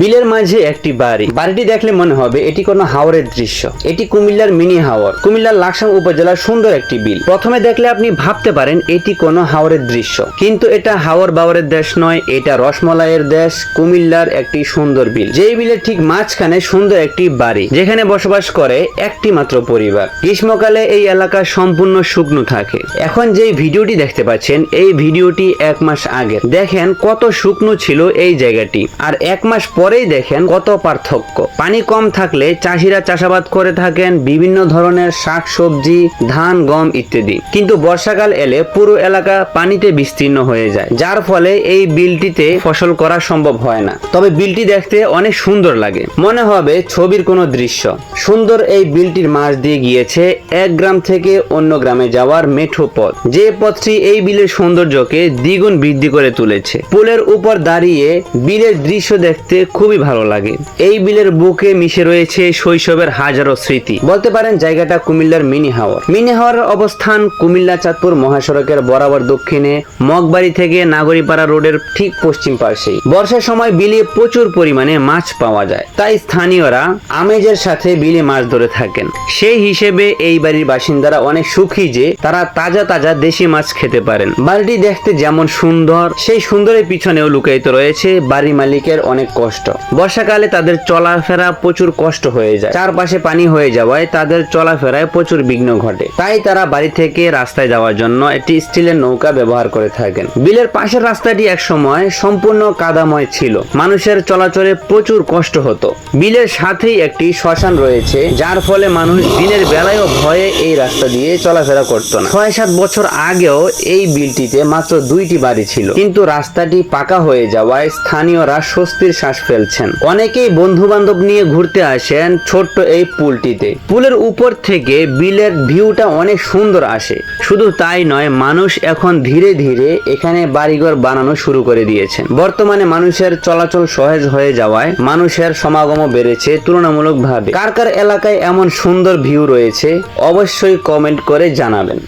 বিলের মাঝে একটি বাড়ি। বাড়িটি দেখলে মনে হবে এটি কোনো হাওরের দৃশ্য। এটি কুমিল্লার মিনি হাওর। কুমিল্লার লাকসাম উপজেলার সুন্দর একটি বিল। প্রথমে দেখলে আপনি ভাবতে পারেন এটি কোনো হাওরের দৃশ্য। কিন্তু এটা হাওর বাওয়ারের দেশ নয়, এটা রসমলাইয়ের দেশ, কুমিল্লার একটি সুন্দর বিল। যেই বিলের ঠিক মাঝখানে সুন্দর একটি বাড়ি, যেখানে বসবাস করে একটি মাত্র পরিবার। গ্রীষ্মকালে এই এলাকা সম্পূর্ণ শুকনো থাকে। এখন যেই ভিডিওটি দেখতে পাচ্ছেন, এই ভিডিওটি এক মাস আগে। দেখেন কত শুকনো ছিল এই জায়গাটি। আর এক মাস পরেই দেখেন কত পার্থক্য। পানি কম থাকলে চাষিরা চাষাবাদ করে থাকেন, বিভিন্ন ধরনের শাক, সবজি, ধান, গম ইত্যাদি। কিন্তু বর্ষাকাল এলে পুরো এলাকা পানিতে বিস্তীর্ণ হয়ে যায়, যার ফলে এই বিলটিতে ফসল করা সম্ভব হয় না। তবে বিলটি দেখতে অনেক সুন্দর লাগে। মনে হবে ছবির কোনো দৃশ্য। সুন্দর এই বিলটির মাছ দিয়ে গিয়েছে এক গ্রাম থেকে অন্য গ্রামে যাওয়ার মেঠো পথ। যে পথটি এই বিলের সৌন্দর্যকে দ্বিগুণ বৃদ্ধি করে তুলেছে। পুলের উপর দাঁড়িয়ে বিলের দৃশ্য দেখতে খুবই ভালো লাগে। এই বিলের বুকে মিশে রয়েছে শৈশবের হাজারো স্মৃতি। বলতে পারেন জায়গাটা কুমিল্লার মিনি হাওর। মিনি হাওয়ার অবস্থান কুমিল্লা চাঁদপুর মহাসড়কের বরাবর দক্ষিণে মগবাড়ি থেকে নাগরীপাড়া রোডের ঠিক পশ্চিম পাশেই। বর্ষার সময় বিলে প্রচুর পরিমাণে মাছ পাওয়া যায়। তাই স্থানীয়রা আমেজের সাথে বিলে মাছ ধরে থাকেন। সেই হিসেবে এই বাড়ির বাসিন্দারা অনেক সুখী যে তারা তাজা তাজা দেশি মাছ খেতে পারেন। বাড়িটি দেখতে যেমন সুন্দর, সেই সুন্দরের পিছনেও লুকায়িত রয়েছে বাড়ি মালিকের অনেক কষ্ট। বর্ষাকালে তাদের চলাফেরা প্রচুর কষ্ট হয়ে যায়। চারপাশে পানি হয়ে যাওয়ায় তাদের চলাফেরায় প্রচুর বিঘ্ন ঘটে। তাই তারা বাড়ি থেকে রাস্তায় যাওয়ার জন্য একটি স্টিলের নৌকা ব্যবহার করে থাকেন। বিলের পাশের রাস্তাটি একসময় সম্পূর্ণ কাদাময় ছিল। মানুষের চলাচলে প্রচুর কষ্ট হতো। বিলের সাথেই একটি শ্মশান রয়েছে, যার ফলে মানুষ দিনের বেলায়ও ভয়ে এই রাস্তা দিয়ে চলাফেরা করতো না। ছয় সাত বছর আগেও এই বিলটিতে মাত্র দুইটি বাড়ি ছিল। কিন্তু রাস্তাটি পাকা হয়ে যাওয়ায় স্থানীয়রা স্বস্তির শ্বাস ফেলছেন। অনেকেই বন্ধু বান্ধব নিয়ে ঘুরতে আসেন ছোট্ট এই পুলটিতে। পুলের উপর থেকে বিলের ভিউটা অনেক সুন্দর আসে। শুধু তাই নয়, মানুষ এখন ধীরে ধীরে এখানে বাড়িঘর বানানো শুরু করে দিয়েছেন। বর্তমানে মানুষের চলাচল সহজ হয়ে যাওয়ায় মানুষের সমাগমও বেড়েছে তুলনামূলকভাবে। কার কার এলাকায় এমন সুন্দর ভিউ রয়েছে, অবশ্যই কমেন্ট করে জানাবেন।